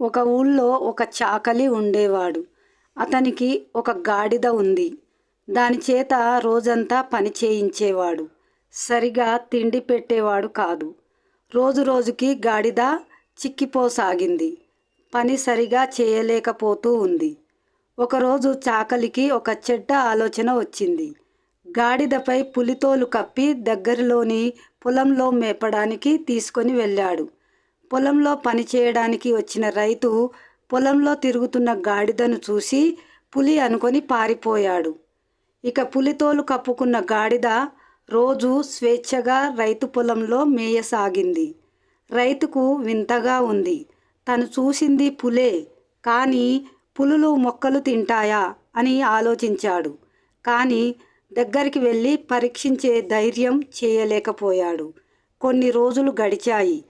ఒక ఊళ్ళో ఒక చాకలి ఉండేవాడు. అతనికి ఒక గాడిద ఉంది. దాని చేత రోజంతా పని చేయించేవాడు. సరిగా తిండి పెట్టేవాడు కాదు. రోజు రోజుకి గాడిద చిక్కిపోసాగింది. పని సరిగా చేయలేకపోతూ ఉంది. ఒకరోజు చాకలికి ఒక చెడ్డ ఆలోచన వచ్చింది. గాడిదపై పులితోలు కప్పి దగ్గరలోని పొలంలో మేపడానికి తీసుకొని వెళ్ళాడు. పొలంలో పని చేయడానికి వచ్చిన రైతు పొలంలో తిరుగుతున్న గాడిదను చూసి పులి అనుకొని పారిపోయాడు. ఇక పులితోలు కప్పుకున్న గాడిద రోజు స్వేచ్ఛగా రైతు పొలంలో మేయసాగింది. రైతుకు వింతగా ఉంది. తను చూసింది పులే. కానీ పులులు మొక్కలు తింటాయా అని ఆలోచించాడు. కానీ దగ్గరికి వెళ్ళి పరీక్షించే ధైర్యం చేయలేకపోయాడు. కొన్ని రోజులు గడిచాయి.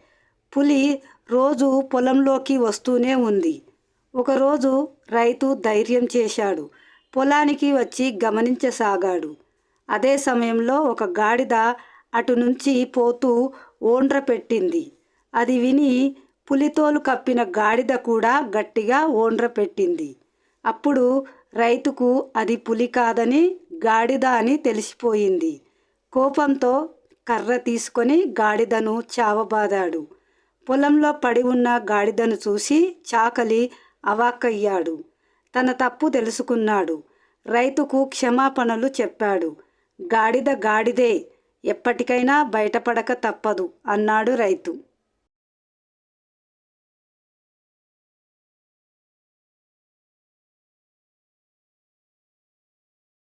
పులి రోజు పొలంలోకి వస్తూనే ఉంది. ఒకరోజు రైతు ధైర్యం చేశాడు. పొలానికి వచ్చి గమనించసాగాడు. అదే సమయంలో ఒక గాడిద అటు నుంచి పోతూ ఓండ్ర పెట్టింది. అది విని పులితోలు కప్పిన గాడిద కూడా గట్టిగా ఓండ్ర పెట్టింది. అప్పుడు రైతుకు అది పులి కాదని గాడిద అని తెలిసిపోయింది. కోపంతో కర్ర తీసుకొని గాడిదను చావబాదాడు. పొలంలో పడి ఉన్న గాడిదను చూసి చాకలి అవాక్కయ్యాడు. తన తప్పు తెలుసుకున్నాడు. రైతుకు క్షమాపణలు చెప్పాడు. గాడిద గాడిదే ఎప్పటికైనా బయటపడక తప్పదు అన్నాడు రైతు.